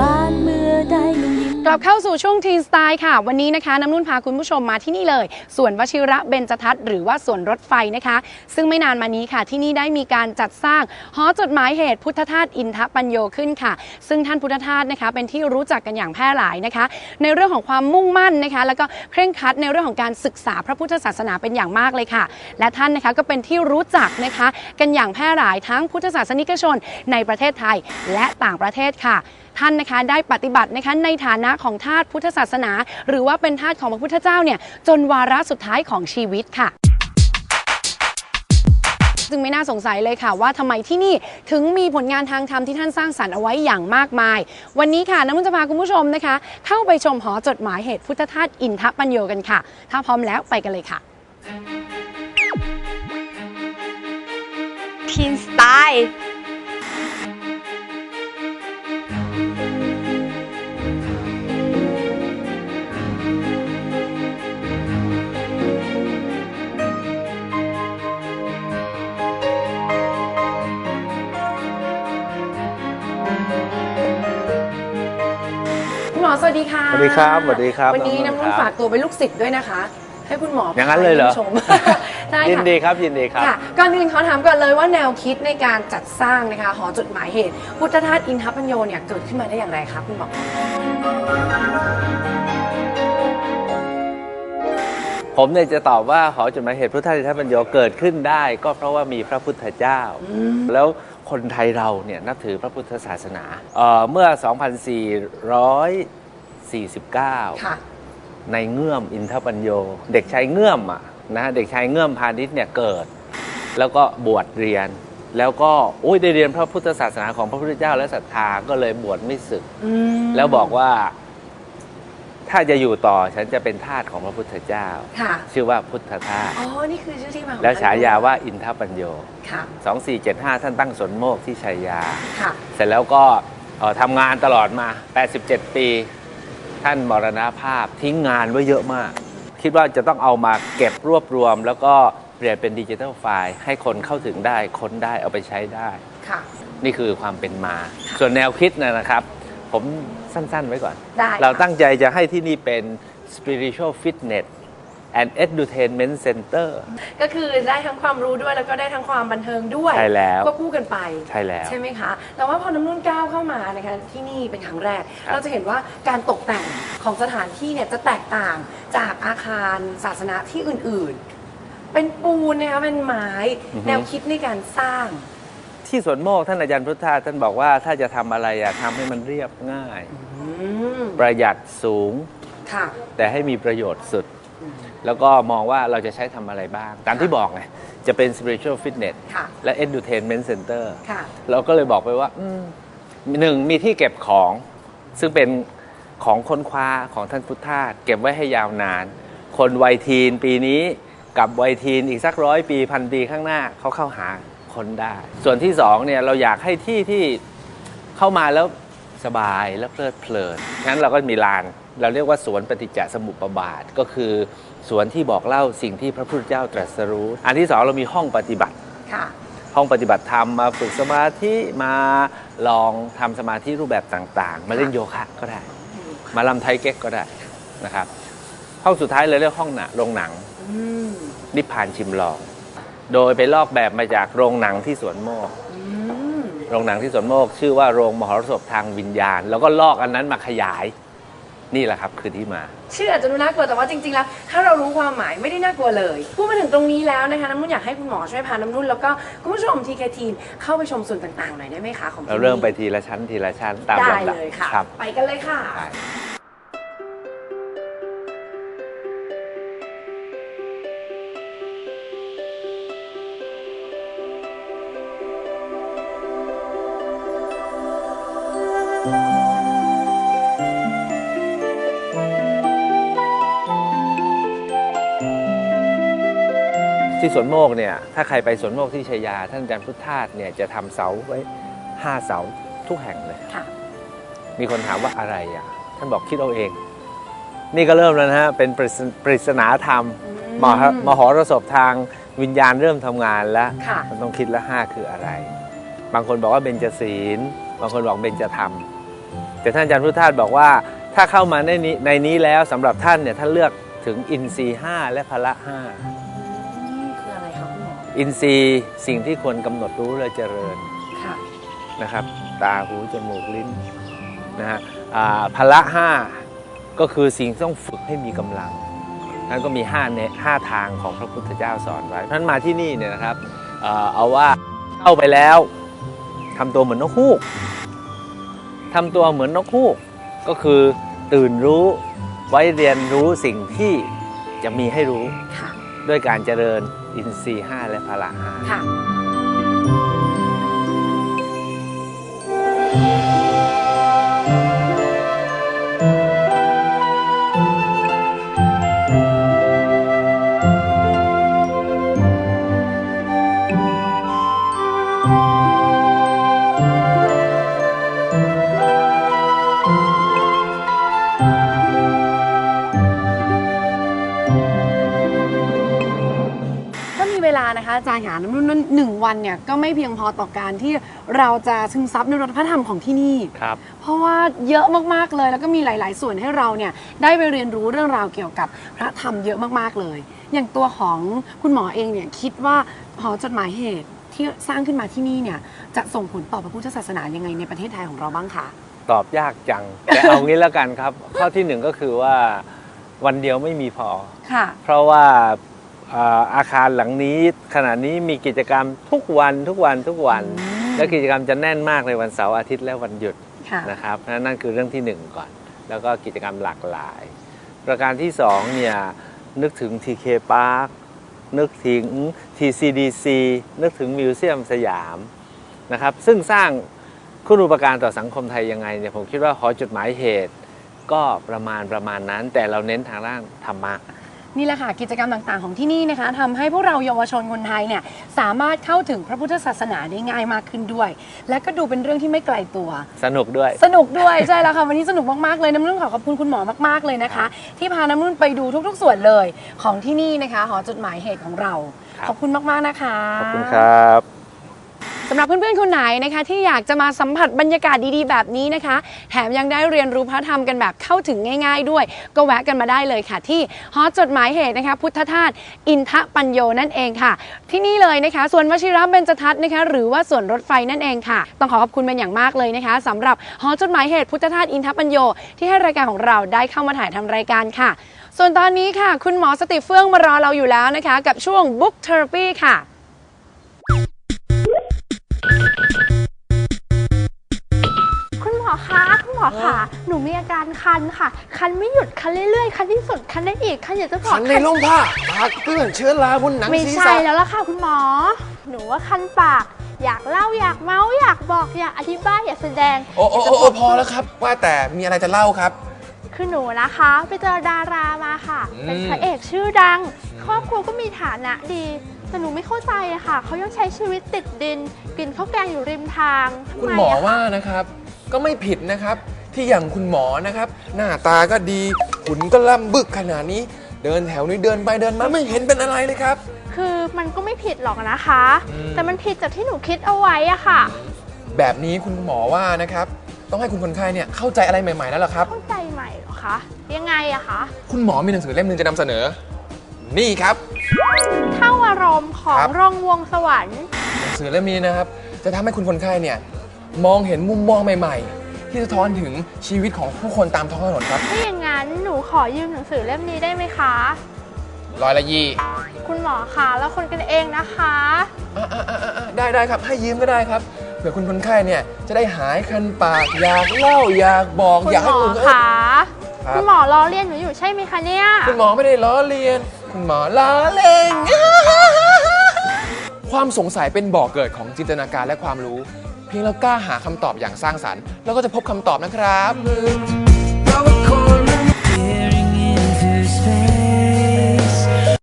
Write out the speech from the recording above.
บ้านเมื่อได้ลุงยิ้มกลับเข้าสู่ช่วงทีนสไตล์ค่ะ วันนี้นะคะน้ำนุ่นพาคุณผู้ชมมาที่นี่เลยสวนวชิระเบญจทัศน์หรือว่าสวนรถไฟนะคะ ซึ่งไม่นานมานี้ค่ะ ที่นี่ได้มีการจัดสร้างหอจดหมายเหตุพุทธทาสอินทปัญโยขึ้นค่ะ ซึ่งท่านพุทธทาสนะคะ เป็นที่รู้จักกันอย่างแพร่หลายนะคะ ในเรื่องของความมุ่งมั่นนะคะ แล้วก็เคร่งครัดในเรื่องของการศึกษาพระพุทธศาสนาเป็นอย่างมากเลยค่ะ และท่านนะคะก็เป็นที่รู้จักนะคะ กันอย่างแพร่หลายทั้งพุทธศาสนิกชนในประเทศไทยและต่างประเทศค่ะ ท่านนะคะได้ปฏิบัตินะคะในฐานะของทาสพุทธศาสนา หรือว่าเป็นทาสของพระพุทธเจ้าเนี่ยจนวาระสุดท้ายของชีวิตค่ะจึงไม่น่าสงสัยเลยค่ะว่าทำไมที่นี่ถึงมีผลงานทางธรรมที่ท่านสร้างสรรค์เอาไว้อย่างมากมาย วันนี้ค่ะน้ำมันจะพาคุณผู้ชมนะคะ เข้าไปชมหอจดหมายเหตุพุทธทาสอินทปัญโยกันค่ะ ถ้าพร้อมแล้วไปกันเลยค่ะทีนสไตล์ หมอสวัสดีค่ะสวัสดีครับสวัสดีครับวันนี้น้น้ำองนุ่นุ่นนครับฝากตัวเป็นลูกศิษย์ด้วยนะคะ ให้คุณหมออย่างนั้นเลยเหรอพาคุณผู้ชมใช่ยินค่ะดีครับยินดีครับค่ะก่อนอื่นขอถามก่อนเลยว่าแนวคิดในการจัดสร้างนะคะหอจดหมายเหตุ พุทธทาสอินทปัญโยเนี่ยเกิดขึ้นมาได้อย่างไรคะคุณหมอผมเนี่ยจะตอบว่าหอจดหมายเหตุพุทธอิทธปัญโยเกิดขึ้นได้ ก็เพราะว่ามีพระพุทธเจ้า แล้ว คนไทยเราเนี่ยนับถือพระพุทธศาสนาเอ่อเมื่อ 2449ค่ะในเงื่อมอินทปัญโย เด็กชายเงื่อมอะนะเด็กชายเงื่อมพาณิชย์เนี่ยเกิด แล้วก็บวชเรียน แล้วก็โอ้ยได้เรียนพระพุทธศาสนาของพระพุทธเจ้าและศรัทธาก็เลยบวชไม่สึกอืมแล้วบอกว่า ถ้าจะอยู่ต่อฉันจะเป็นทาสของพระพุทธเจ้า ค่ะ ชื่อว่าพุทธทาสอ๋อ นี่คือชื่อที่มาของแล้วฉายาว่าอินทปัญโยค่ะ 2475 ท่านตั้งสนโมกที่ชัยยา ค่ะ เสร็จแล้วก็เอ่อทำงานตลอดมา 87 ปี ท่านมรณภาพทิ้งงานไว้เยอะมาก คิดว่าจะต้องเอามาเก็บรวบรวม แล้วก็เปลี่ยนเป็นดิจิทัลไฟล์ให้คนเข้าถึงได้ ค้นได้เอาไปใช้ได้ ค่ะ นี่คือความเป็นมา ส่วนแนวคิดนะนะครับ ผมสั้นๆไว้ก่อน ได้ค่ะ เราตั้งใจจะให้ที่นี่เป็น spiritual fitness and entertainment center ก็คือได้ทั้งความรู้ด้วยแล้วก็ได้ทั้งความบันเทิงด้วยใช่แล้วควบคู่กันไป ใช่แล้ว ใช่ไหมคะแต่ว่าพอน้ำนุ่นก้าวเข้ามานะคะที่นี่เป็นครั้งแรก ครับ เราจะเห็นว่าการตกแต่งของสถานที่เนี่ยจะแตกต่างจากอาคารศาสนาที่อื่นๆ เป็นปูนนะคะเป็นไม้ แนวคิดในการสร้าง ที่สวนโมกท่านอาจารย์พุทธาท่านบอกว่าถ้าจะทำอะไรอะทำให้มันเรียบง่าย อืมประหยัดสูง ค่ะ แต่ให้มีประโยชน์สุด แล้วก็มองว่าเราจะใช้ทำอะไรบ้าง ตามที่บอกไงจะเป็น spiritual fitness ค่ะ และ entertainment center ค่ะ เราก็เลยบอกไปว่าอืมหนึ่งมีที่เก็บของ ซึ่งเป็นของค้นคว้าของท่านพุทธาสเก็บไว้ให้ยาวนาน คนวัยทีนปีนี้กับวัยทีนอีกสักร้อยปีพันปีข้างหน้าเขาเข้าหา คนได้ ส่วนที่สองเนี่ยเราอยากให้ที่ที่เข้ามาแล้วสบายและเพลิดเพลินงั้นเราก็มีลาน เราเรียกว่าสวนปฏิจจสมุปบาท ก็คือสวนที่บอกเล่าสิ่งที่พระพุทธเจ้าตรัสรู้ อันที่สองเรามีห้องปฏิบัติค่ะห้องปฏิบัติธรรมมาฝึกสมาธิมาลองทำสมาธิรูปแบบต่างๆ มาเล่นโยคะก็ได้ มาลำไทยเก๊กก็ได้นะครับ ห้องสุดท้ายเลยเรียกห้องหนังโรงหนังอืมนิพพานชิมลอง โดยไปลอกแบบมาจากโรงหนังที่สวนโมกอืมโรงหนังที่สวนโมก ชื่อว่าโรงมหรสพทางวิญญาณ แล้วก็ลอกอันนั้นมาขยาย นี่แหละครับคือที่มา ชื่ออาจจะดูน่ากลัวแต่ว่าจริง ๆ แล้ว ถ้าเรารู้ความหมายไม่ได้น่ากลัวเลยพูดมาถึงตรงนี้แล้วนะคะน้ำนุ่นอยากให้คุณหมอช่วยพาน้ำนุ่นแล้วก็คุณผู้ชมทีแคทีนเข้าไปชมส่วนต่างๆหน่อยได้ไหมคะของที่เรานี่เริ่มไปทีละชั้นทีละชั้นตามได้ลำดับเลยค่ะ ครับ ไปกันเลยค่ะ ได้ ที่สวนโมกเนี่ยถ้าใครไปสวนโมกที่ชัยยา ท่านอาจารย์พุทธาสเนี่ยจะทำเสาไว้ห้าเสาทุกแห่งเลยค่ะมีคนถามว่าอะไรอะ ท่านบอกคิดเอาเอง นี่ก็เริ่มแล้วนะฮะเป็นปริศปริศนาธรรมมหมหรสพทางวิญญาณเริ่มทำงานแล้วค่ะมันต้องคิดแล้วห้าคืออะไร บางคนบอกว่าเบญจศีลบางคนบอกเบญจธรรม แต่ท่านอาจารย์พุทธทาสบอกว่า ถ้าเข้ามาในนี้ในนี้แล้วสำหรับท่านเนี่ยท่านเลือกถึงอินทรีย์ห้าและพละห้านี่คืออะไรคะคุณหมออินทรีย์สิ่งที่ควรกำหนดรู้และเจริญค่ะนะครับ ตาหูจมูกลิ้นนะฮะอ่าพละห้าก็คือสิ่งที่ต้องฝึกให้มีกำลังนั่นก็มีห้าเนห้าทางของพระพุทธเจ้าสอนไว้เพราะฉะนั้นมาที่นี่เนี่ยนะครับเอ่อเอาว่าเข้าไปแล้วทำตัวเหมือนนกฮูก ทำตัวเหมือนนกฮูก ก็คือตื่นรู้ไว้เรียนรู้สิ่งที่จะมีให้รู้ ค่ะ ด้วยการเจริญอินทรีย์ห้าและพละห้า ค่ะ อาจารย์หาน้ำนุ่นนั้นหนึ่งวันเนี่ยก็ไม่เพียงพอต่อการที่เราจะซึมซับในรสพระธรรมของที่นี่ ครับ เพราะว่าเยอะมากๆเลยแล้วก็มีหลาย ๆ ส่วนให้เราเนี่ยได้ไปเรียนรู้เรื่องราวเกี่ยวกับพระธรรมเยอะมากๆเลย อย่างตัวของคุณหมอเองเนี่ยคิดว่าหอจดหมายเหตุที่สร้างขึ้นมาที่นี่เนี่ยจะส่งผลต่อพระพุทธศาสนายังไงในประเทศไทยของเราบ้างคะตอบยากจัง แต่เอางี้แล้วกันครับ ข้อที่หนึ่งก็คือว่าวันเดียวไม่มีพอ ค่ะ เพราะว่า อ่าอาคารหลังนี้ ขณะนี้มีกิจกรรมทุกวันทุกวันทุกวันอืมและกิจกรรมจะแน่นมากในวันเสาร์อาทิตย์และวันหยุดค่ะนะครับนั่นนั่นคือเรื่องที่หนึ่งก่อน แล้วก็กิจกรรมหลากหลาย ประการที่สองเนี่ยนึกถึง TK Park นึกถึง TCDC นึกถึงมิวเซียมสยามนะครับซึ่งสร้างคุณูปการต่อสังคมไทยยังไงเนี่ยผมคิดว่าหอจดหมายเหตุ ก็ประมาณประมาณนั้น แต่เราเน้นทางด้านธรรมะ นี่แหละค่ะกิจกรรมต่างๆ ของที่นี่นะคะทำให้พวกเราเยาวชนคนไทยเนี่ยสามารถเข้าถึงพระพุทธศาสนาได้ง่ายมากขึ้นด้วย และก็ดูเป็นเรื่องที่ไม่ไกลตัว สนุกด้วย สนุกด้วย ใช่แล้วค่ะ วันนี้สนุกมากๆเลยน้ำนุ่นขอขอบคุณคุณหมอมากๆเลยนะคะ ที่พาน้ำนุ่นไปดูทุก ๆ ส่วนเลยของที่นี่นะคะหอจดหมายเหตุของเราครับขอบคุณมากๆนะคะ ขอบคุณครับ สำหรับเพื่อนๆคนไหนนะคะ ที่อยากจะมาสัมผัสบรรยากาศดีๆ แบบนี้นะคะ แถมยังได้เรียนรู้พระธรรมกันแบบเข้าถึงง่าย ๆ ด้วย ก็แวะกันมาได้เลยค่ะ ที่หอจดหมายเหตุนะคะ พุทธทาสอินทปัญโยนั่นเองค่ะ ที่นี่เลยนะคะส่วนวชิระเบญจทัศน์นะคะ หรือว่าส่วนรถไฟนั่นเองค่ะ ต้องขอขอบคุณเป็นอย่างมากเลยนะคะสำหรับหอจดหมายเหตุพุทธทาสอินทปัญโยที่ให้รายการของเราได้เข้ามาถ่ายทำรายการค่ะ ส่วนตอนนี้ค่ะ คุณหมอสติเฟื่องมารอเราอยู่แล้วนะคะ กับช่วง Book Therapy ค่ะ คุณหมอคะคุณหมอคะหนูมีอาการคันค่ะ คันไม่หยุดคันเรื่อยๆคันที่สุดคันได้อีกคันอยากจะบอกขันในร่มผ้าปากเปื้อนเชื้อราบนหนังไม่ศีรใช่ษะแล้วล่ะค่ะ คุณหมอ หนูว่าคันปาก อยากเล่าอยากเมาส์อยากบอกอยากอธิบายอยากแสดงโอ้โอ้โอ้โอ้พอแล้วครับ ว่าแต่มีอะไรจะเล่าครับ คือหนูนะคะ ไปเจอดารามาค่ะอืมเป็นพระเอกชื่อดัง ครอบครัวก็มีฐานะดี แต่หนูไม่เข้าใจอะค่ะ เขายังใช้ชีวิตติดดิน กินข้าวแกงอยู่ริมทางทำคุณไมหมออะว่านะครับ ก็ไม่ผิดนะครับ ที่อย่างคุณหมอนะครับ หน้าตาก็ดีหุ่นก็ล่ำบึกขนาดนี้ เดินแถวนี้เดินไปเดินมาไม่เห็นเป็นอะไรเลยครับ คือมันก็ไม่ผิดหรอกนะคะ อืม แต่มันผิดจากที่หนูคิดเอาไว้อะค่ะ แบบนี้คุณหมอว่านะครับ ต้องให้คุณคนไข้เนี่ยเข้าใจอะไรใหม่ๆแล้วล่ะครับ เข้าใจใหม่เหรอคะ ยังไงอะคะ คุณหมอมีหนังสือเล่มหนึงจะนำเสนอ นี่ครับ เข้าอารมณ์ของครับรองวงสวรรค์ หนังสือเล่มนี้นะครับ จะทำให้คุณคนไข้เนี่ย มองเห็นมุมมองใหม่ๆ ที่สะท้อนถึงชีวิตของผู้คนตามท้องถนนครับ ถ้าอย่างนั้นหนูขอยืมหนังสือเล่มนี้ได้ไหมคะ ร้อยละยี่คุณหมอคะแล้วคนกันเองนะคะ อะอะอะอะอะได้ได้ครับ ให้ยืมก็ได้ครับ เผื่อคุณคนไข้เนี่ย จะได้หายคันปาก อยากเล่า อยากบอก คุณอยากหมให้ออื่นเออคะครับ คุณหมอล้อเลียนหนูอยู่ใช่ไหมคะเนี่ย คุณหมอไม่ได้ล้อเลียนคุณ หมอล้อเล่ง ความสงสัยเป็นบ่อกเกิดของจินตนาการและความรู้ เพียงเรากล้าหาคำตอบอย่างสร้างสรรค์เราก็จะพบคำตอบนะครับ